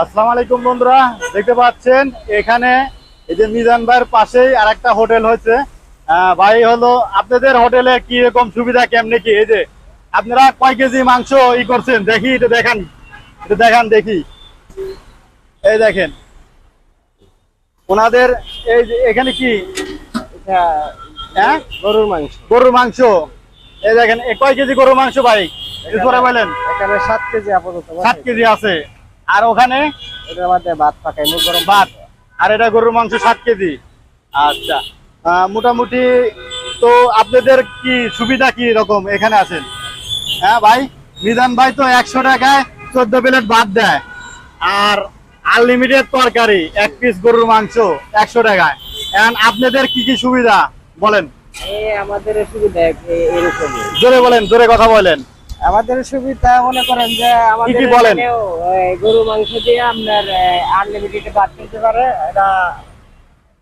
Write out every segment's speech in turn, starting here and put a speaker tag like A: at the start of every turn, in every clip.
A: আসসালামু আলাইকুম বন্ধুরা দেখতে পাচ্ছেন এখানে এই যে মিজান ভাইয়ের পাশেই আর একটা হোটেল হয়েছে। ভাই হলো আপনাদের হোটেলে কি রকম সুবিধা কেমনে কি? এই যে আপনারা কয় কেজি মাংস ই করছেন? দেখি এটা দেখান এটা দেখান দেখি। এই দেখেন ওনাদের এই যে এখানে কি? হ্যাঁ
B: গরুর মাংস।
A: গরুর মাংস। এই দেখেন কয় কেজি গরুর মাংস ভাই? বলেন।
B: এখানে সাত কেজি আপাতত।
A: সাত কেজি আছে। আর ওখানে?
B: এটার মধ্যে ভাত পাকাই মুখ গরম
A: ভাত। আর এটা গরুর মাংস সাত কেজি। আচ্ছা। মোটামুটি তো আপনাদের কি সুবিধা কি রকম এখানে আছেন হ্যাঁ ভাই মিজান ভাই তো একশো টাকায় চোদ্দ প্লেট ভাত দেয়। আর আনলিমিটেড তরকারি এক পিস গরুর মাংস একশো টাকায়। এখন আপনাদের কি কি সুবিধা? বলেন।
B: আমাদের সুবিধা
A: জোরে বলেন জোরে কথা বলেন।
B: আমাদের সুবিধা মনে করেন যে আমাদের
A: বলেন?
B: গরু মাংস দিয়ে আপনার আনলিমিটেড ভাত খেতে পারে। এটা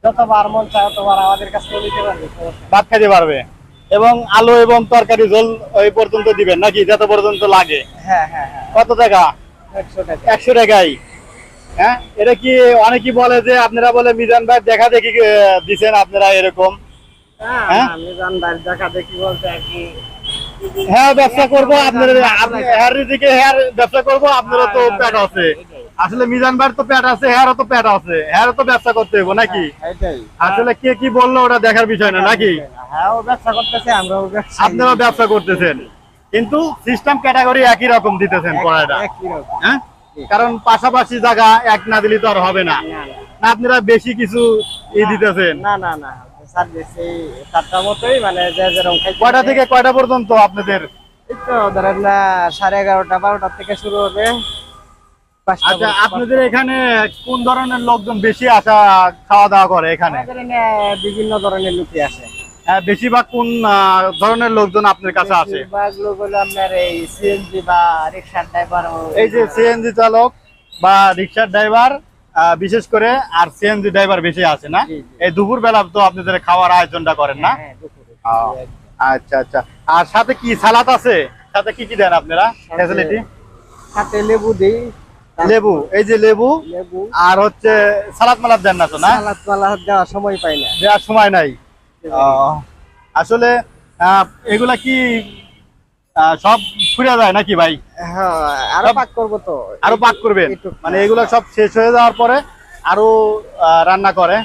B: যতবার মন চায় ততবার আমাদের কাছ থেকে নিতে পারবে।
A: ভাত খাইতে পারবে। এবং আলু এবং তরকারি ঝোল ওই পর্যন্ত দিবেন নাকি? যত পর্যন্ত লাগে।
B: হ্যাঁ হ্যাঁ হ্যাঁ।
A: কত টাকা?
B: একশো টাকা।
A: একশো টাকাই। হ্যাঁ? এটা কি অনেকেই বলে যে আপনারা বলে মিজান ভাই দেখা দেখি দিছেন আপনারা এরকম?
B: হ্যাঁ? আমি জানবার দেখা দেখি বলতে আর কি
A: হ্যাঁ ব্যবসা করব আপনারা আপনি হ্যার দিকে হ্যার ব্যবসা করব আপনারও তো পেট আছে। আসলে মিজান ভাইয়ের তো পেট আছে হ্যারও তো পেট আছে হ্যারও তো ব্যবসা করতে হইব নাকি? আসলে কে কি বলল ওটা দেখার বিষয় না নাকি?
B: হ্যাঁ ও ব্যবসা
A: করতেছেন। কিন্তু সিস্টেম ক্যাটাগরি একই রকম দিতেছেন পড়াটা। হ্যাঁ? কারণ পাশাপাশি জায়গা এক না দিলে তো আর হবে। না। আপনারা বেশি কিছু ই দিতেছেন।
B: না না না সার্ভিস এই সাতটা মতোই মানে যে যেরকম
A: কয়টা থেকে কয়টা পর্যন্ত আপনাদের?
B: এই তো ধরেন না সাড়ে এগারোটা বারোটার থেকে শুরু হবে।
A: আচ্ছা আপনাদের এখানে কোন ধরনের লোকজন বেশি আসা খাওয়া দাওয়া করে এখানে?
B: বিভিন্ন ধরনের লোকই আসে।
A: হ্যাঁ, বেশিরভাগ কোন ধরনের লোকজন আপনার কাছে আসে?
B: হলো আপনার এই সিএনজি বা রিক্সার ড্রাইভার
A: এই যে সিএনজি চালক বা রিক্সার ড্রাইভার বিশেষ করে আর সিএনজি ড্রাইভার বেশি আছে না। এই দুপুর বেলা তো আপনাদের খাওয়ার আয়োজনটা করেন না?
B: হ্যাঁ।
A: আহ, আচ্ছা আচ্ছা। আর সাথে কি সালাদ আছে? সাথে কি কি দেন আপনারা? ফ্যাসিলিটি
B: সাথে লেবু দিই।
A: লেবু এই যে লেবু
B: লেবু।
A: আর হচ্ছে সালাদ মালাদ দেন না তো না?
B: সালাদ মালাদ দেওয়ার সময় পাই না।
A: দেওয়ার সময় নাই। আসলে এগুলা কি সব ফুরে যায় নাকি ভাই?
B: হ্যাঁ আরও পাক করব তো।
A: আরও পাক করবেন? মানে এগুলো সব শেষ হয়ে যাওয়ার পরে আরও রান্না করে।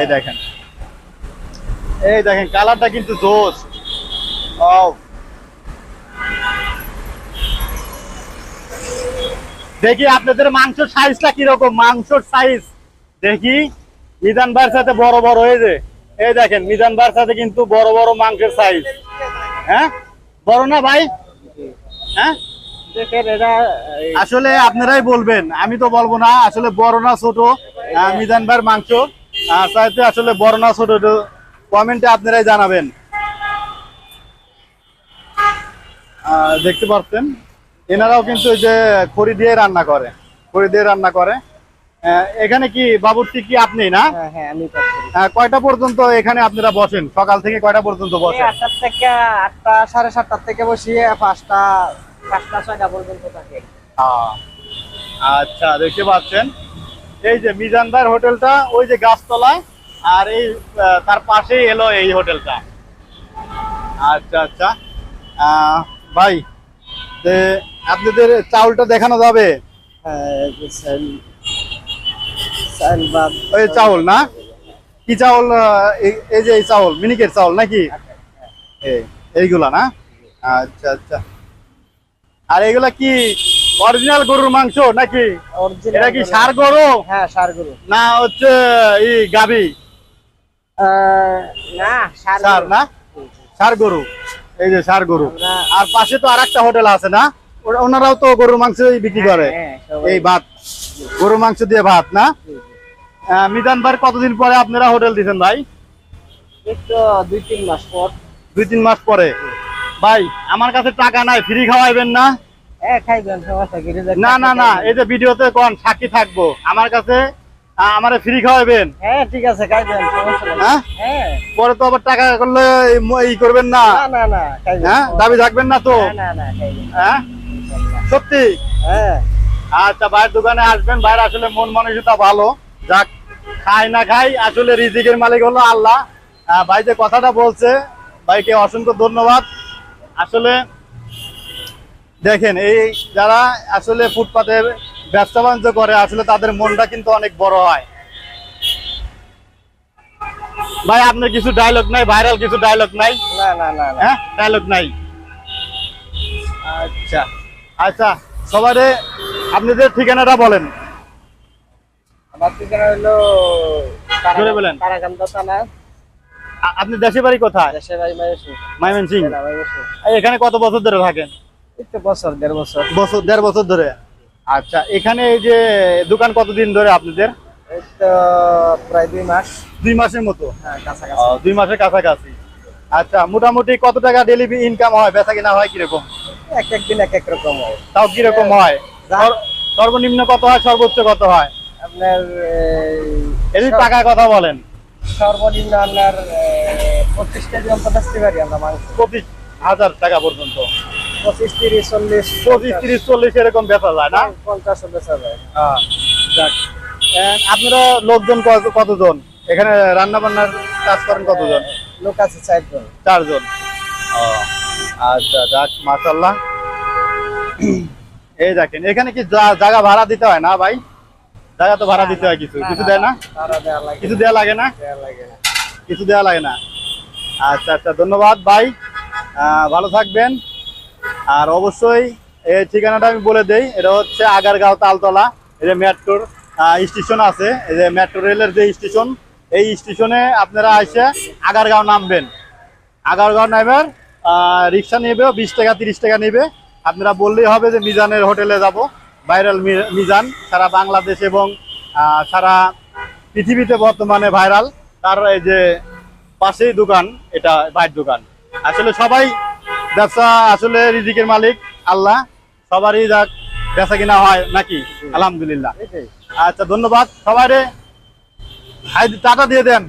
A: এই দেখেন। এই দেখেন কালারটা কিন্তু জোস। দেখি আপনাদের মাংসর সাইজটা কীরকম? মাংসর সাইজ দেখি। মিজান ভাইয়ের সাথে বড় বড় হয়ে হয়েছে এই দেখেন মিজান ভাইয়ের সাথে কিন্তু বড় বড় মাংসের সাইজ হ্যাঁ? বড় না ভাই? হ্যাঁ? আসলে আপনারাই বলবেন আমি তো বলব না আসলে বড় না ছোট? মিজান ভাইয়ের মাংস। চাইতে আসলে বড় না ছোট কমেন্টে আপনারাই জানাবেন। দেখতে পাচ্ছেন এনারাও কিন্তু যে খড়ি দিয়ে রান্না করে খড়ি দিয়ে রান্না করে। এখানে কি বাবুর্চি কি আপনি না?
B: হ্যাঁ হ্যাঁ
A: কয়টা পর্যন্ত এখানে আপনারা বসেন? সকাল থেকে কয়টা পর্যন্ত বসেন?
B: আটটার থেকে আটটা সাড়ে সাতটার থেকে বসিয়ে পাঁচটা পাঁচটা ছয়টা পর্যন্ত থাকে।
A: আচ্ছা দেখতে পাচ্ছেন। এই যে মিজান ভাইয়ের হোটেলটা ওই যে গাছতলায় আর এই তার পাশেই এলো এই হোটেলটা। আচ্ছা আচ্ছা। ভাই আপনাদের চাউলটা দেখানো যাবে?
B: হ্যাঁ,
A: ওই চাউল না? কি চাউল এই- এই যে এই চাউল মিনিকের চাউল নাকি? এইগুলা না? আচ্ছা আচ্ছা। আর এগুলা কি অরিজিনাল গরুর মাংস নাকি? এটা কি সার গরু?
B: হ্যাঁ সার গরু।
A: না হচ্ছে ই গাবি?
B: না সার
A: না? সার গরু। এই যে সার গরু। আর পাশে তো আরেকটা হোটেল আছে না? ওনারাও তো গরুর মাংস বিক্রি করে।
B: হ্যাঁ,
A: এই ভাত। গরুর মাংস দিয়ে ভাত না? মিজান ভাই কতদিন পরে আপনারা হোটেল দিচ্ছেন ভাই?
B: দুই তিন মাস পর।
A: দুই তিন মাস পরে। ভাই আমার কাছে টাকা নাই ফ্রি খাওয়াইবেন না? না না না এই যে ভিডিওতে কোন সাক্ষী থাকব। আমার কাছে আমারে ফ্রি
B: হ্যাঁ ঠিক আছে খাইবেন
A: পরে তো আবার টাকা করলে ই করবেন না।
B: না
A: হ্যাঁ? দাবি থাকবেন না তো?
B: না না না
A: হ্যাঁ? সত্যি?
B: হ্যাঁ
A: আচ্ছা ভাইয়ের দোকানে আসবেন। ভাইয়ের আসলে মন মানসিকতা ভালো। যাক খাই না খাই আসলে রিজিকের মালিক হলো আল্লাহ। ভাই যে কথাটা বলছে ভাইকে অসংখ্য ধন্যবাদ। আসলে দেখেন এই যারা আসলে ফুটপাতে ব্যবসা বাণিজ্য করে আসলে তাদের মনটা কিন্তু অনেক বড় হয়। ভাই আপনার কিছু ডায়লগ নাই? ভাইরাল কিছু ডায়লগ নাই?
B: না না না না।
A: হ্যাঁ ডায়লগ নাই? আচ্ছা। আচ্ছা সবারে আপনি যে ঠিকানাটা বলেন।
B: হলো
A: বলেন।
B: থানা
A: আপনি দেশের বাড়ি কোথায়?
B: দেশের বাড়ি
A: মাইমেন সিং এখানে কত বছর ধরে থাকেন?
B: একটু বছর দেড় বছর।
A: বছর দেড় বছর ধরে। আচ্ছা এখানে এই যে দোকান কতদিন ধরে আপনাদের?
B: প্রায় দুই মাস।
A: দুই মাসের মতো?
B: হ্যাঁ কাছাকাছি।
A: দুই মাসের কাছাকাছি। আচ্ছা মোটামুটি কত টাকা ডেলি ইনকাম হয়? বেচা কিনা হয় কীরকম?
B: এক এক দিন এক এক রকম হয়।
A: তাও কীরকম হয়
B: যা-
A: সর্বনিম্ন কত হয়? সর্বোচ্চ কত হয়?
B: আপনার
A: এই টাকার কথা বলেন।
B: সর্বনিম্ন আপনার পঁচিশ কেজি অন্তত আসতে পারি আমরা মাংস।
A: পঁচিশ হাজার টাকা পর্যন্ত।
B: পঁচিশ তিরিশ চল্লিশ
A: পঁচিশ তিরিশ চল্লিশ এরকম বেচা যায় না?
B: পঞ্চাশ চল্লিশ হাজার।
A: হ্যাঁ, যাক। আপনারা লোকজন কত- কতজন? এখানে রান্না বান্নার কাজ করেন কতজন?
B: লোক আছে চারজন।
A: চারজন। আচ্ছা যাক মাশাল্লাহ এই দেখেন এখানে কি জায়গা ভাড়া দিতে হয় না ভাই? জায়গা তো ভাড়া দিতে হয় কিছু। কিছু দেয় না? কিছু দেয়া লাগে না?
B: দেওয়া লাগে না।
A: কিছু দেওয়া লাগে না। আচ্ছা আচ্ছা ধন্যবাদ ভাই। ভালো থাকবেন। আর অবশ্যই এই ঠিকানাটা আমি বলে দেই এটা হচ্ছে আগারগাঁও তালতলা এই যে মেট্রোর স্টেশন আছে এই যে মেট্রো রেলের যে স্টেশন এই স্টেশনে আপনারা এসে আগারগাঁও নামবেন। আগারগাঁও নামবেন রিক্সা নেবে বিশ টাকা তিরিশ টাকা নেবে। আপনারা বললেই হবে যে মিজানের হোটেলে যাব। ভাইরাল মিজান সারা বাংলাদেশ এবং সারা পৃথিবীতে বর্তমানে ভাইরাল। তার এই যে পাশেই দোকান এটা বাইর দোকান। আসলে সবাই ব্যবসা আসলে রিজিকের মালিক আল্লাহ। সবারই যাক বেচা কিনা হয় নাকি? আলহামদুলিল্লাহ। আচ্ছা ধন্যবাদ। সবাই হাই টাটা দিয়ে দেন।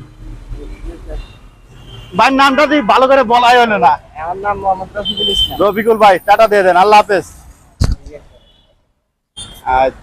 A: ভাইয়ের নামটা দিয়ে ভালো করে বলাই হয় না।
B: আমার নাম মোহাম্মদ রফিকুল ইসলাম।
A: রফিকুল ভাই টাটা দিয়ে দেন। আল্লাহ হাফেজ। আচ্ছা